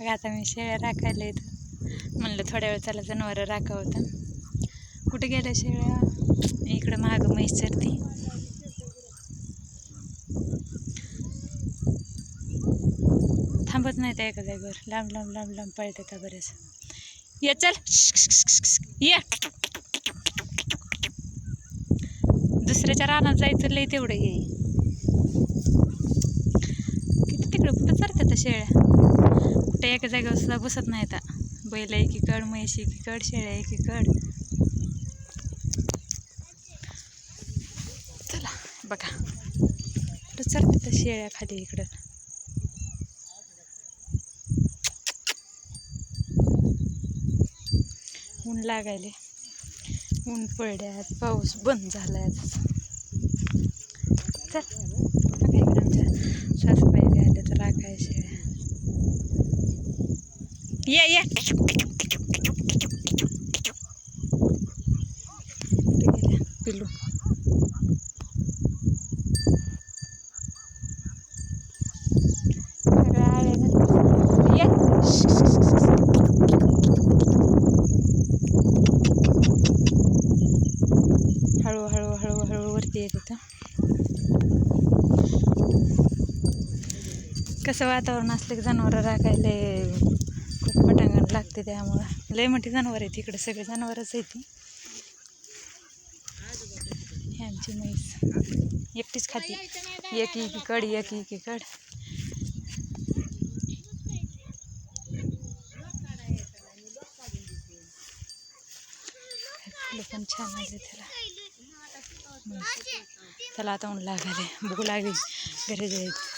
बघा आता मी शेळ्या राखायला येतो. म्हणलं थोड्या वेळ त्याला जनावरं राखावं होतं कुठे गेल्या शेळ्या? इकडं महाग म्हैस चरती थांबत नाही त्या एका जागेवर लांब लांब लांब लांब पळते बरेच ये चल. ये. दुसऱ्याच्या रानात जायचं लय तेवढं ये किती तिकडं? कुठं चरतात आता शेळ्या. कुठे एका जागेवर सुद्धा बसत नाही आता. बैल एकीकड म्हैस एकीकड शेळ्या एकीकड. चला बघा. कुठं चरतात तर शेळ्या खाली इकडं. ऊन लागायले. ऊन पडल्यात पाऊस बंद झाला आहे चल आमच्या सासूबाई बी आल्या तर राखाय शेळ्या ये ये कुठे गेल्या पिलू सगळ्या आल्या ना. ये हळू हळू हळू हळू वरती ये होतं. कसं वातावरण असलं की जनावरं राखायला पटांगण लागते त्यामुळं. लय मोठी जनावर आहेत इकडे सगळे जनावरच आहेत ही आमची म्हैस. एकटीच खाती. एक एकीकड एक एकीकड फुलं पण छान आले त्याला. त्याला आता ऊन लागले भूक लागली. घरी जायचं.